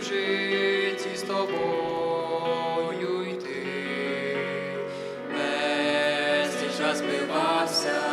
в житті тобою йти, весь час збивався.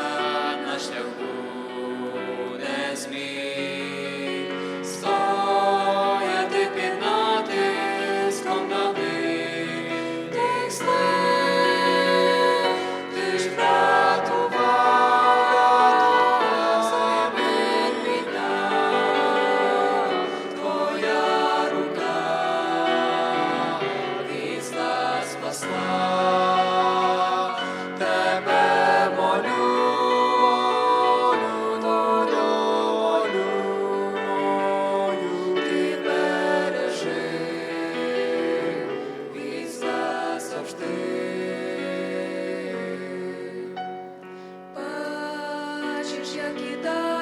як і так.